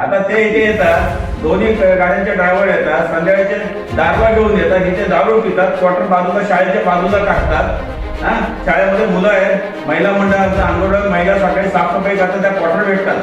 आता ते इथे येतात दोन्ही गाड्यांचे ड्रायव्हर येतात संध्याकाळचे दारवा घेऊन येतात इथे दारू पितात क्वार्टर बाजूला शाळेच्या बाजूला टाकतात. हा? शाळेमध्ये मुलं आहेत महिला मंडळाचं आंदोलन महिला सकाळी साफसफाई करतात त्या क्वार्टर भेटतात.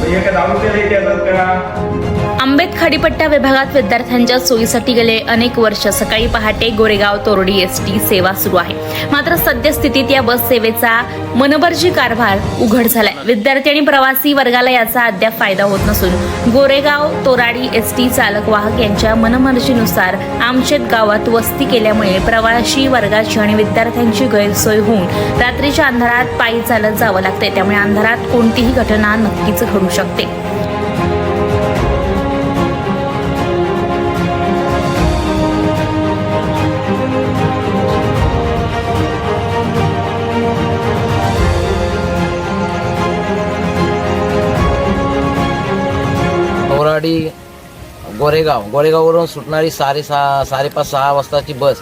म्हणजे काय दारू पिले इथे येतात का आंबेत खाडीपट्टा विभागात विद्यार्थ्यांच्या सोयीसाठी गेले अनेक वर्ष. सकाळी पहाटे गोरेगाव तोरडी एस टी सेवा सुरू आहे. मात्र सद्यस्थितीत या बस सेवेचा मनबर्जी कारभार उघड झालाय. विद्यार्थी आणि प्रवासी वर्गाला याचा अद्याप फायदा होत नसून गोरेगाव तोराडी एस टी चालक वाहक यांच्या मनमर्जीनुसार आमशेत गावात वस्ती केल्यामुळे प्रवासी वर्गाची आणि विद्यार्थ्यांची गैरसोय होऊन रात्रीच्या अंधारात पायी चालत जावं लागते त्यामुळे अंधारात कोणतीही घटना नक्कीच घडू शकते. बोराडी गोरेगाव. गोरेगाववरून सुटणारी साडे सहा साडेपाच सहा वाजताची बस.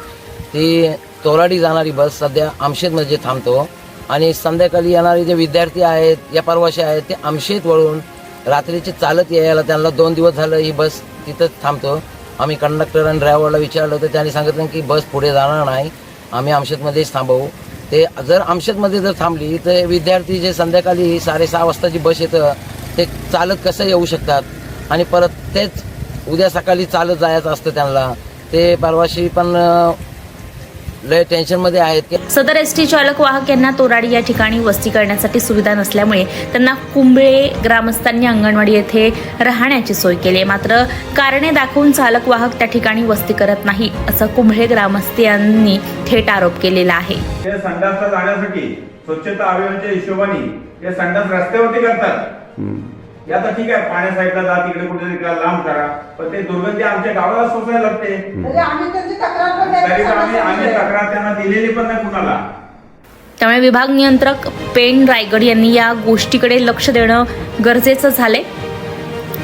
ती तोराडी जाणारी बस सध्या आमशेतमध्ये थांबतो. आणि संध्याकाळी येणारे जे विद्यार्थी आहेत या परवाशी आहेत ते आमशेत वळून रात्रीचे चालत यायला त्यांना दोन दिवस झालं ही बस तिथंच थांबतो. आम्ही कंडक्टर आणि ड्रायव्हरला विचारलं तर त्यांनी सांगितलं की बस पुढे जाणार नाही. आम्ही आमशेतमध्येच थांबवू. ते जर आमशेतमध्ये जर थांबली तर विद्यार्थी जे संध्याकाळी साडेसहा वाजताची बस येतं ते चालत कसं येऊ शकतात? आणि परत तेच उद्या सकाळी चालत जायचं असतं त्यांना. ते परवाशी पण लय टेन्शनमध्ये आहेत की सदर एस टी चालक वाहक यांना तोराडी या ठिकाणी वस्ती करण्यासाठी सुविधा नसल्यामुळे त्यांना कुंबळे ग्रामस्थांनी अंगणवाडी येथे राहण्याची सोय केली. आहे. मात्र कारणे दाखवून चालक वाहक त्या ठिकाणी वस्ती करत नाही असं कुंबळे ग्रामस्थांनी थेट आरोप केलेला आहे. जाण्यासाठी स्वच्छता अभियानाच्या हिशोबाने संडास रस्त्यावरती करतात. हे आता ठीक आहे पाण्या साईडला जा तिकडे कुठे तिकडे लांब करा. पण ते दुर्गंधी आमच्या गावाला सोसायला लागते. म्हणजे आम्ही त्यांची तक्रार पण तरी आम्ही. तक्रार त्यांना दिलेली पण नाही कुणाला. त्यामुळे विभाग नियंत्रक पेन रायगड यांनी या गोष्टीकडे लक्ष देणं गरजेचं झालंय.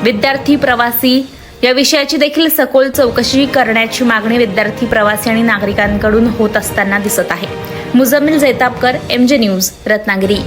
विद्यार्थी प्रवासी या विषयाची देखील सखोल चौकशी करण्याची मागणी विद्यार्थी प्रवासी आणि नागरिकांकडून होत असताना दिसत आहे. Mujammil Jaitapkar MJ news Ratnagiri.